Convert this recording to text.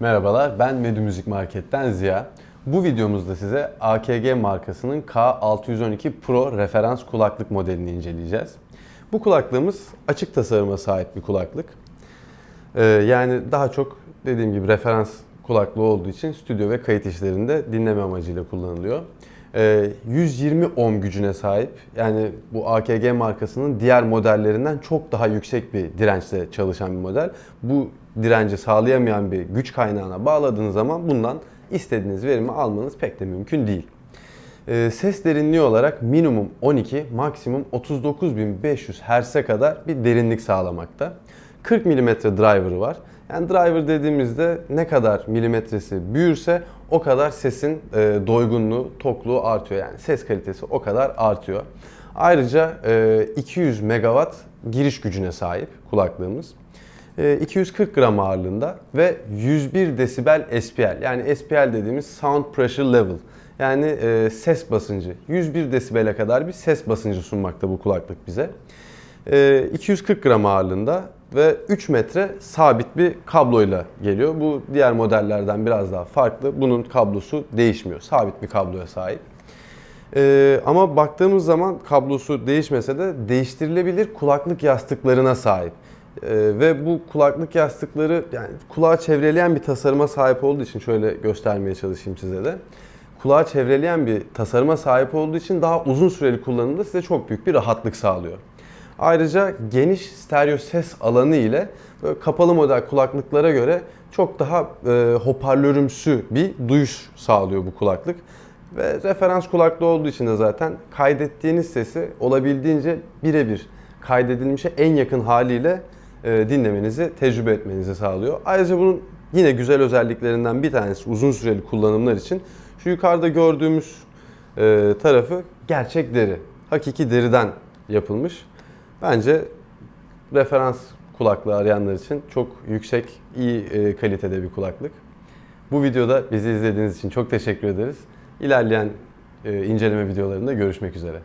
Merhabalar, ben Medu Müzik Market'ten Ziya. Bu videomuzda size AKG markasının K612 Pro referans kulaklık modelini inceleyeceğiz. Bu kulaklığımız açık tasarıma sahip bir kulaklık. Ee, yani daha çok dediğim gibi referans kulaklığı olduğu için stüdyo ve kayıt işlerinde dinleme amacıyla kullanılıyor. Ee, 120 ohm gücüne sahip. Yani bu AKG markasının diğer modellerinden çok daha yüksek bir dirençle çalışan bir model. Bu direnci sağlayamayan bir güç kaynağına bağladığınız zaman bundan istediğiniz verimi almanız pek de mümkün değil. Ee, ses derinliği olarak minimum 12, maksimum 39.500 Hz'e kadar bir derinlik sağlamakta. 40 mm driver'ı var. Yani driver dediğimizde ne kadar milimetresi büyürse o kadar sesin e, doygunluğu, tokluğu artıyor. Yani ses kalitesi o kadar artıyor. Ayrıca e, 200 megawatt giriş gücüne sahip kulaklığımız. E, 240 gram ağırlığında ve 101 desibel SPL yani SPL dediğimiz Sound Pressure Level yani e, ses basıncı 101 desibele kadar bir ses basıncı sunmakta bu kulaklık bize. E, 240 gram ağırlığında ve 3 metre sabit bir kabloyla geliyor. Bu diğer modellerden biraz daha farklı. Bunun kablosu değişmiyor. Sabit bir kabloya sahip. Ee, ama baktığımız zaman kablosu değişmese de değiştirilebilir kulaklık yastıklarına sahip. Ee, ve bu kulaklık yastıkları yani kulağı çevreleyen bir tasarıma sahip olduğu için şöyle göstermeye çalışayım size de. Kulağı çevreleyen bir tasarıma sahip olduğu için daha uzun süreli kullanımda size çok büyük bir rahatlık sağlıyor. Ayrıca geniş stereo ses alanı ile böyle kapalı model kulaklıklara göre çok daha e, hoparlörümsü bir duyuş sağlıyor bu kulaklık. Ve referans kulaklığı olduğu için de zaten kaydettiğiniz sesi olabildiğince birebir kaydedilmişe en yakın haliyle e, dinlemenizi, tecrübe etmenizi sağlıyor. Ayrıca bunun yine güzel özelliklerinden bir tanesi uzun süreli kullanımlar için şu yukarıda gördüğümüz e, tarafı gerçek deri. Hakiki deriden yapılmış. Bence referans kulaklığı arayanlar için çok yüksek, iyi e, kalitede bir kulaklık. Bu videoda bizi izlediğiniz için çok teşekkür ederiz. İlerleyen e, inceleme videolarında görüşmek üzere.